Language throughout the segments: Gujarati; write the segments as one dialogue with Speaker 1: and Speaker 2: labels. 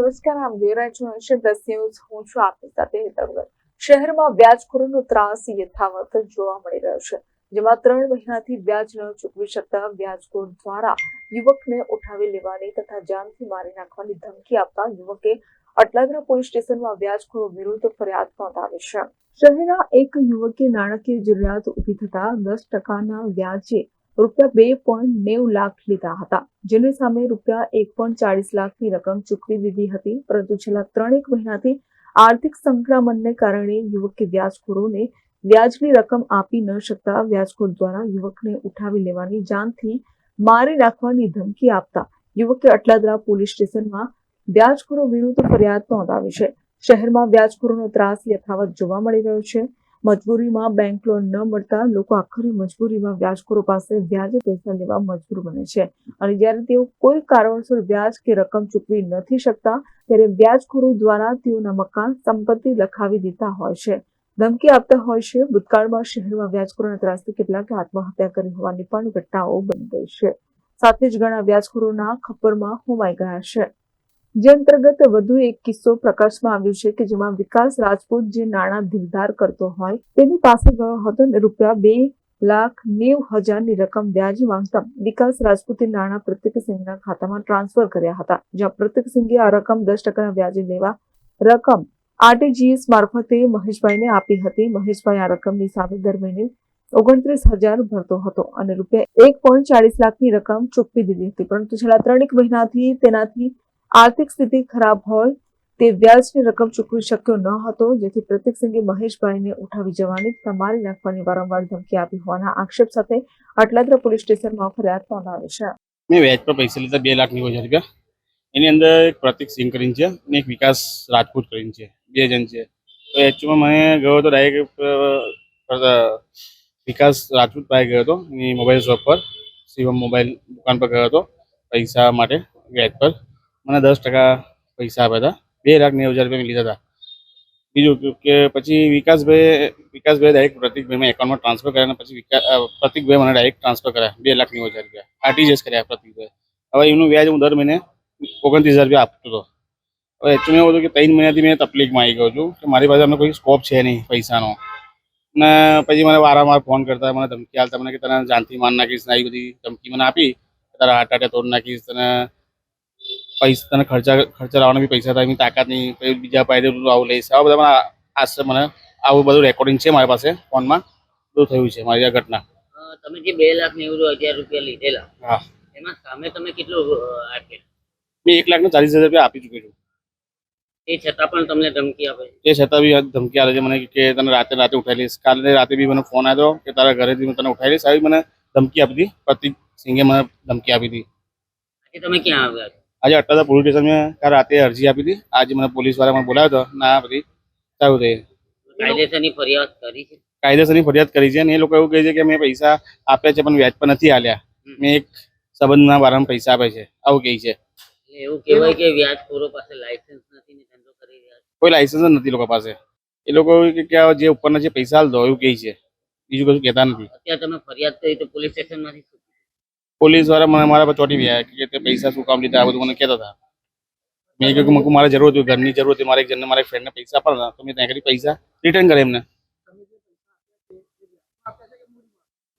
Speaker 1: નમસ્કાર, આમ એશિયન પ્લસ ન્યૂઝ. હું છું આપની સાથે હેતલ શહેરમાં વ્યાજખોરોનો ત્રાસ યથાવત જોવા મળી રહ્યો છે, જેમાં ત્રણ મહિનાથી વ્યાજ ન ચૂકવી શકતા વ્યાજખોર દ્વારા યુવકને ઉઠાવી લેવાની તથા જાનથી મારી નાખવાની ધમકી આપતા યુવકે અટલાદરા પોલીસ સ્ટેશનમાં વ્યાજખોરો વિરુદ્ધ ફરિયાદ નોંધાવી છે. શહેરના એક યુવકે નાણાકીય જરૂરિયાત ઊભી થતા દસ ટકાના વ્યાજે રૂપિયા બે પોઈન્ટ નેવ લાખ લીધા હતા, જેની સામે રૂપિયા એક પોઈન્ટ ચાળીસ લાખની રકમ ચૂકવી દીધી હતી, પરંતુ છેલ્લા ત્રણેક મહિનાથી આર્થિક સંક્રમણને કારણે યુવકે વ્યાજખોરોને વ્યાજની રકમ આપી ન શકતા વ્યાજખોર દ્વારા યુવકને ઉઠાવી લેવાની જાનથી મારી નાખવાની ધમકી આપતા યુવકે અટલાદરા પોલીસ સ્ટેશનમાં વ્યાજખોરો વિરુદ્ધ ફરિયાદ નોંધાવી છે. શહેરમાં વ્યાજખોરોનો ત્રાસ યથાવત જોવા મળી રહ્યો છે. મજબૂરીમાં બેંક લોન ન મળતા લોકો આખરી મજબૂરીમાં વ્યાજખોરો પાસે વ્યાજે પૈસા લેવા મજબૂર બને છે. અને જ્યારે તેઓ કોઈ કારણસર વ્યાજ કે રકમ ચૂકવી નથી શકતા, ત્યારે વ્યાજખોરો દ્વારા તેઓના મકાન સંપત્તિ લખાવી દેતા હોય છે. ધમકી આપતા હોય છે, ભૂતકાળમાં શહેરમાં વ્યાજખોરોના ત્રાસથી કેટલાકે આત્મહત્યા કરી હોવાની પણ ઘટનાઓ બની ગઈ છે. સાથે જ ઘણા વ્યાજખોરોના ખપ્પરમાં હોમાઈ ગયા છે. જે અંતર્ગત વધુ એક કિસ્સો પ્રકાશમાં આવ્યો છે કે જેમાં વિકાસ રાજપૂત જે નાણાં દિલદાર કરતો હોય, તેની પાસે ગયો હતો રૂપિયા બે લાખ નેવ હજારની રકમ વ્યાજ માંગતા વિકાસ રાજપૂતે નાણાં પ્રત્યેક ખાતામાં ટ્રાન્સફર કર્યા હતા, જ્યાં પ્રત્યેક આ રકમ દસ ટકાના વ્યાજે લેવા રકમ આરટીજીએસ મારફતે મહેશભાઈને આપી હતી. મહેશભાઈ આ રકમની સામે દર મહિને ઓગણત્રીસ હજાર ભરતો હતો અને રૂપિયા એક પોઈન્ટ ચાળીસ લાખની રકમ ચૂકવી દીધી હતી. પરંતુ છેલ્લા ત્રણેક મહિનાથી તેનાથી આર્થિક સ્થિતિ ખરાબ હોય તે વ્યાજની રકમ ચૂકવી શક્યો ન હતો, જેથી પ્રત્યેક સિંઘે મહેશભાઈને ઉઠાવી જવાની તથા મારી નાખવાની વારંવાર ધમકી આપી હોવાના આક્ષેપ સાથે અટલાદરા પોલીસ સ્ટેશનમાં ફરિયાદ નોંધાવી છે.
Speaker 2: મેં વ્યાજ પર પૈસા લીધા, બે લાખ નેવું હજાર રૂપિયા એની અંદર એક પ્રતિક સિંહ કરીને છે અને એક વિકાસ રાજપૂત કરીને છે, બે જણ છે. તો એકચ્યુઅલમાં મને ગયો હતો ડાયરેક્ટ વિકાસ રાજપૂત પાસે ગયો હતો, એની મોબાઈલ શોપ પર, શિવમ મોબાઈલ દુકાન પર ગયો હતો પૈસા માટે વ્યાજ પર. મને દસ ટકા પૈસા આપ્યા હતા. બે લાખ નેવું હજાર રૂપિયા મેં લીધા હતા. બીજું કે- પછી વિકાસભાઈ વિકાસભાઈ ડાયરેક્ટ પ્રતિકભાઈમાં એકાઉન્ટમાં ટ્રાન્સફર કર્યા અને પછી પ્રતિકભાઈ મને ડાયરેક્ટ ટ્રાન્સફર કર્યા. બે લાખ નેવું હજાર રૂપિયા. આરટીજીએસ કર્યા પ્રતિકભાઈ હવે એમનું વ્યાજ હું દર મહિને ઓગણત્રીસ હજાર રૂપિયા આપતો હતો. હવે એકચ્યુઅલી એવું હતું કે ત્રણ મહિનાથી મેં તકલીફમાં આવી ગયો છું કે મારી પાસે અમને કોઈ સ્કોપ છે નહીં પૈસાનો. ને પછી મને વારંવાર ફોન કરતા, મને ધમકી આવતા મને કે તને જાનથી માર નાખીશ ને આવી બધી ધમકી મને આપી તારા હાર્ટ હાટે તોડ નાખીશ તને પૈસા તને ખર્ચા ખર્ચા લાવવાના બી પૈસા થાય એની તાકાત નહીં પછી બીજા તું આવું લઈશ. આવા બધા મને મને આવું બધું રેકોર્ડિંગ છે મારી પાસે ફોનમાં. બધું થયું છે મારી આ ઘટના.
Speaker 3: તમે જે બે લાખ નેવું હજાર રૂપિયા લીધેલા.
Speaker 2: હા.
Speaker 3: એમાં સામે તમે કેટલું આપ્યા?
Speaker 2: મેં એક લાખ ને ચાલીસ હજાર રૂપિયા આપી ચૂક્યો છું.
Speaker 3: એ છતાં પણ તમને ધમકી આપે
Speaker 2: એ છતાં બી ધમકી આવે છે મને કે તને રાતે રાતે ઉઠાવી લઈશ. કાલે રાતે બી મને ફોન આવ્યો કે તારા ઘરેથી હું તને ઉઠાવી લઈશ. આવી મને ધમકી આપી હતી. પ્રતિક સિંઘે મને ધમકી આપી હતી.
Speaker 3: આજે તમે ક્યાં આવ્યા
Speaker 2: આજે અટ્ટાદા પોલીસ સ્ટેશનમાં કાલ રાતે અરજી આપી હતી. આજે મને પોલીસવાળા મને બોલાવ્યો હતો. ના બધી થયું થઈ.
Speaker 3: કાયદેસરની ફરિયાદ કરી છે?
Speaker 2: કાયદેસરની ફરિયાદ કરી છે અને એ લોકો એવું કહે છે કે મેં પૈસા આપ્યા છે પણ વ્યાજ પર નથી આલ્યા. મેં એક સંબંધના બારામાં પૈસા આપે છે. આવું કહે છે.
Speaker 3: એવું કહેવાય કે વ્યાજખોરો પાસે લાયસન્સ નથી ને ધંધો કરી રહ્યા
Speaker 2: કોઈ લાયસન્સ જ નથી લોકો પાસે. એ લોકો કે કે જે ઉપરના જે પૈસા હાલ દો એવું કહે છે. બીજું કશું કહેતા નથી.
Speaker 3: અત્યારે તમે ફરિયાદ કરી તો પોલીસ સ્ટેશનમાંથી શું કીધું?
Speaker 2: પોલીસવાળા મને મારા પર ચોટી ગયા કે તે પૈસા શું કામ લીધા આ બધું મને કહેતા હતા મેં કહ્યું કે મને મારે જરૂર હતી ઘરની જરૂર હતી મારા એક જણને મારા ફ્રેન્ડને પૈસા આપવાના તો મેં ત્યાં કરી પૈસા રિટર્ન કરે એમને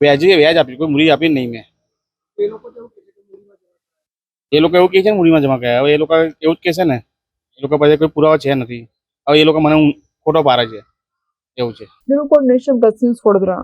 Speaker 2: વ્યાજે વ્યાજ આપ્યું કોઈ મૂડી આપી નહીં મેં એ લોકો એવું કહે છે ને મૂડીમાં જમા કર્યા હવે એ લોકો એવું જ કહે છે ને એ લોકો પાસે કોઈ પુરાવા છે નથી હવે એ લોકો મને ખોટો પારે છે એવું છે
Speaker 1: bureau report nation plus news Vadodara